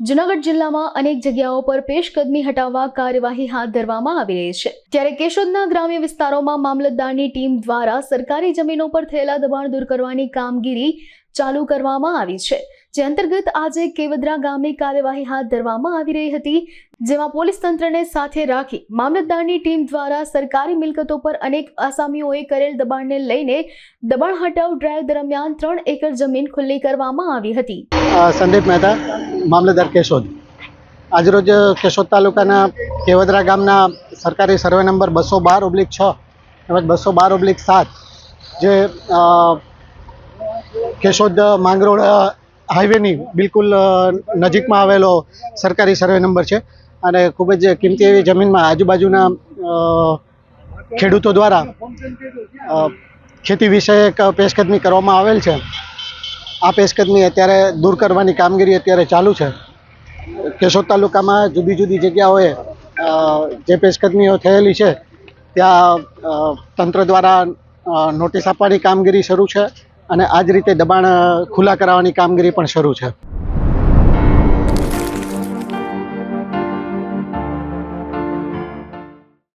જૂનાગઢ જિલ્લામાં અનેક જગ્યાઓ પર પેશકદમી હટાવવા કાર્યવાહી હાથ ધરવામાં આવી રહી છે. ત્યારે કેશોદના ગ્રામ્ય વિસ્તારોમાં મામલતદારની ટીમ દ્વારા સરકારી જમીનો પર થયેલા દબાણ દૂર કરવાની કામગીરી ચાલુ કરવામાં આવી છે. જે અંતર્ગત આજે કેવદરા ગામે કાર્યવાહી હાથ ધરવામાં આવી રહી હતી, જેમાં પોલીસ તંત્રને સાથે રાખી મામલતદારની ટીમ દ્વારા સરકારી મિલકતો પર અનેક આસામીઓએ કરેલ દબાણને લઈને દબાણ હટાવ ડ્રાઈવ દરમિયાન ત્રણ એકર જમીન ખુલ્લી કરવામાં આવી હતી. સંદીપ મહેતા, મામલતદાર કેશોદ. આજરોજ કેશોદ તાલુકાના કેવદરા ગામના સરકારી સર્વે નંબર બસો બાર ઓબ્લિક છ તેમજ બસો બાર ઓબ્લિક સાત, જે કેશોદ માંગરોળ હાઈવેની બિલકુલ નજીકમાં આવેલો સરકારી સર્વે નંબર છે. અને ખૂબ જ કિંમતી એવી જમીનમાં આજુબાજુના ખેડૂતો દ્વારા ખેતી વિષયક પેશકદમી કરવામાં આવેલ છે. આ પેશકદમી અત્યારે દૂર કરવાની કામગીરી અત્યારે ચાલુ છે. કેશોદ તાલુકામાં જુદી જુદી જગ્યાઓએ જે પેશકદમીઓ થયેલી છે, ત્યાં તંત્ર દ્વારા નોટિસ આપવાની કામગીરી શરૂ છે. અને આ જ રીતે દબાણ ખુલ્લા કરાવવાની કામગીરી પણ શરૂ છે.